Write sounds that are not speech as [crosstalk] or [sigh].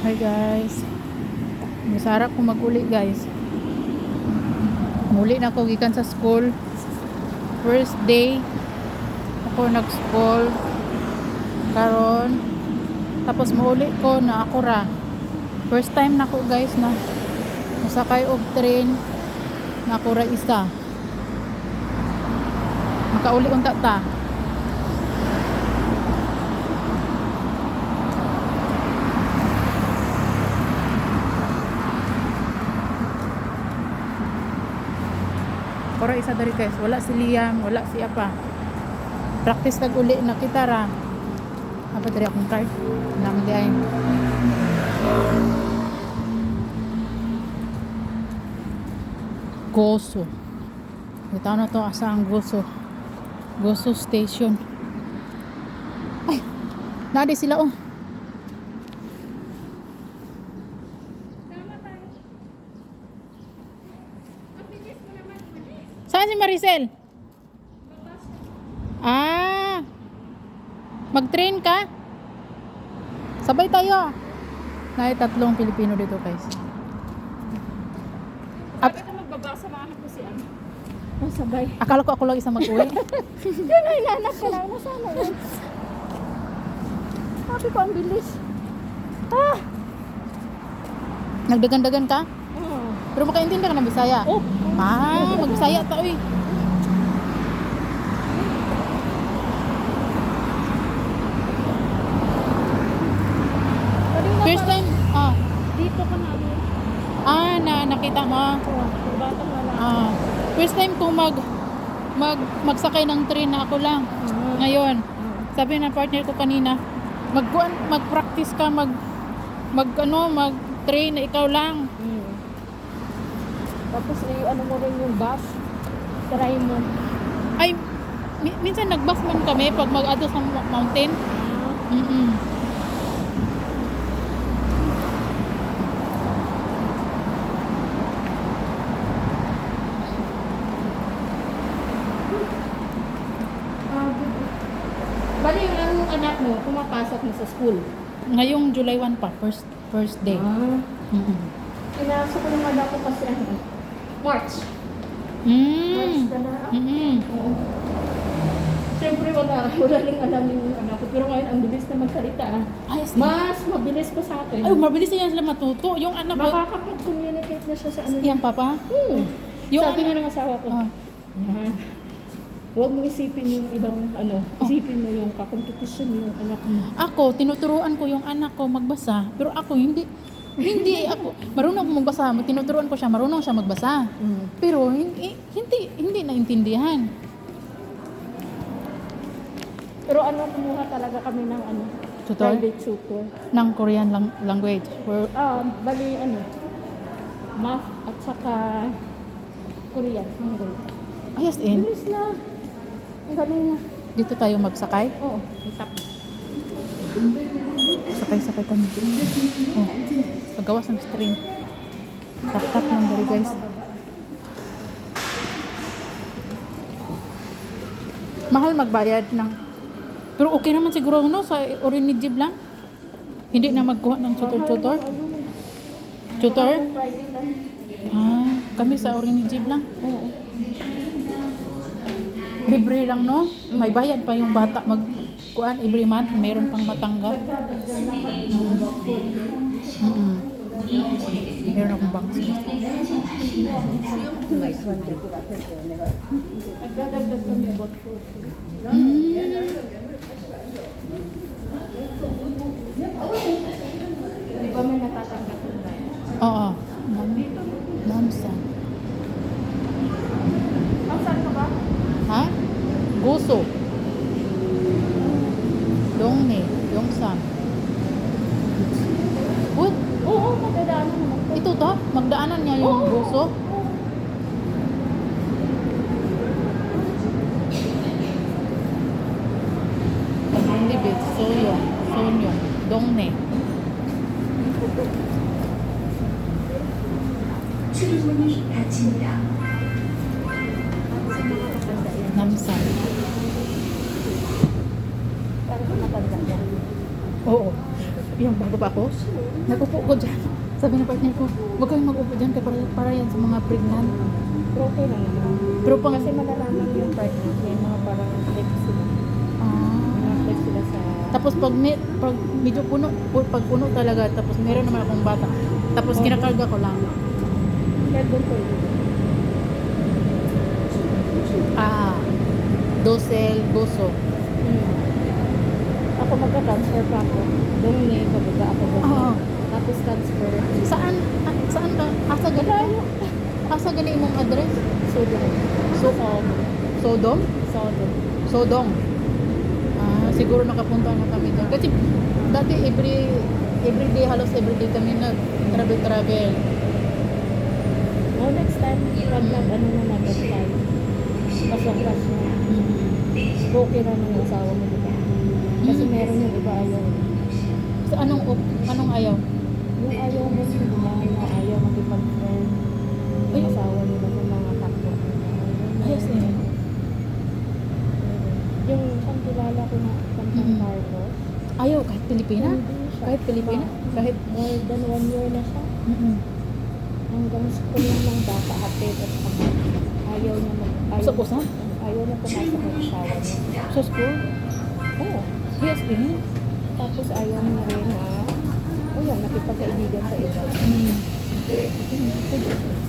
Hi guys. Masarap ko mag-uli guys. Muli na ako gikan sa school. First day ako nag-school. Karon tapos mauli ko na ako ra. First time na ako guys na masakay og train na ako ra isa. Makauli unta ta. Para isa dari guys, wala si Liam, wala si apa. Practice tag uli na kita ra. Apa dari akong card? Nang di ay. Goso. Ito na to asa ang Goso. Goso Station. Ay, nadi sila oh. Saan si Maricel? Ah. Mag-train ka? Sabay tayo. Nay tatlong Pilipino dito, guys. Up. Sabi ko magbabasa maahan ko si ano. Masabay. Akala ko ako lang isang mag-uwi. [laughs] Yun ay nanak ka lang. Nasaan na yun? Sabi ko ang bilis. Ah! Nagdagan-dagan ka? Oh. Pero makaintindi ka ng Bisaya. Oh. Ah, mag-Bisaya ta, uy. First time, ah, Dito ka namin. ah, na nakita mo. Wala. Ah, first time ko mag mag magsakay ng train na ako lang. Ngayon, sabi ng partner ko kanina, mag mag-practice ka mag mag ano, mag train na ikaw lang. Mm. Tapos eh, ano mo rin yung bus. Try mo. Ay mi- minsan nagbus man kami pag mag-ado sa mo- mountain. Ah. Mm. Bali yung ang anak mo, pumapasok na sa school. Ngayong July 1 pa, first first day. Ah. Mm. Pinasok ko yung anak ko kasi ano, March. March Mm. ka na. Mm. Oo. Siyempre wala, wala rin alam yung anak ko. Pero ngayon, ang bilis na magsalita. ah. Ay, sige. Mas mabilis pa sa akin. Ay, mabilis na yan sila matuto. Yung anak ko, Makakapag-communicate na siya sa ano. yan papa. Hmm. Yung Sabi nga ng asawa ko, Ah. "Yan. Huwag mo isipin yung ibang ano, isipin mo yung kakompetisyon yung anak mo. Ako, tinuturuan ko yung anak ko magbasa. Pero ako, hindi. Hindi ako. Marunong ako magbasa. Tinuturuan ko siya, marunong siya magbasa. Pero hindi, hindi, hindi naintindihan. Pero ano, kumuha talaga kami ng ano, Tutor? private tutor. Ng Korean lang- language. For, Ah, bali ano, math at saka Korean. Hangul. ayos in. Bilis na. Ang galing na. Dito tayo magsakay. Oo, isap. Sakay-sakay kami. Oh. Paggawas ng stream. Tap-tap lang dali guys. Mahal magbayad ng... Pero okay naman siguro no sa Orinijib lang. Hindi na magkuha ng tutor-tutor. Tutor? Ah, kami sa Orinijib lang. Oo. Libre lang no. May bayad pa yung bata mag kuan every month meron pang matanggap. Mm. Mm. Meron akong box. Di ba may natatanggap ba? Oo. Ang saan ka ba? Ha? Guso. Dongme. Yongsan. Uy, Oo, magdadaanan naman. ito to. Magdaanan niya yung guso. Libit, Soyong, Sonyong, Dongme. 출문이 닫힙니다. Namsan. Para sa matanda yan. Oo. yung bago pa ako, nagupo ko dyan. Sabi ng partner ko, huwag kayong mag-upo dyan para, para yan sa mga pregnant. Pero okay lang naman. Pero pang, Kasi malalaman yung partner, may mga parang flex sila. ah, mga flex sila sa... tapos pag, may, pag medyo puno, pu- pag puno talaga, tapos meron naman akong bata. Tapos Oo. kinakarga ko lang. Kaya doon ko. Ah, dosel, goso. Hmm. Ako magka-transfer pa ako. Doon ni babaga ako doon. Oo. Tapos transfer. Saan, ah, saan ka? Asa gali? Asa gali imong address? Sodom. So, Sodom? Sodom. Sodong. Ah, siguro nakapunta na kami doon. Kasi dati every every day halos every day kami nag travel travel. Oh, next time, pag nag ano na natin tayo. Pasok-pas na. Okay na ng asawa mo, di ba? Kasi Mm. meron yung iba ayaw. So anong anong ayaw? Yung ayaw mo sila na ayaw makipag-friend. Ay. Asawa nila sa mga nila. Ayos eh. Yung isang kilala ko na kantang Mm. Marcos. Ayaw kahit Pilipina? Siya. Kahit Pilipina? Ma- Kahit more than one year na siya. mm Hanggang school lang ng bata, hatid at saka ayaw niya mag... Ayaw, Sa kusa? Ayaw niya pumasok ng asawa niya. Sa school? Oo. Yes, eh. Tapos ayaw niya rin na, oh yan, nakipagkaibigan sa iba. Mm.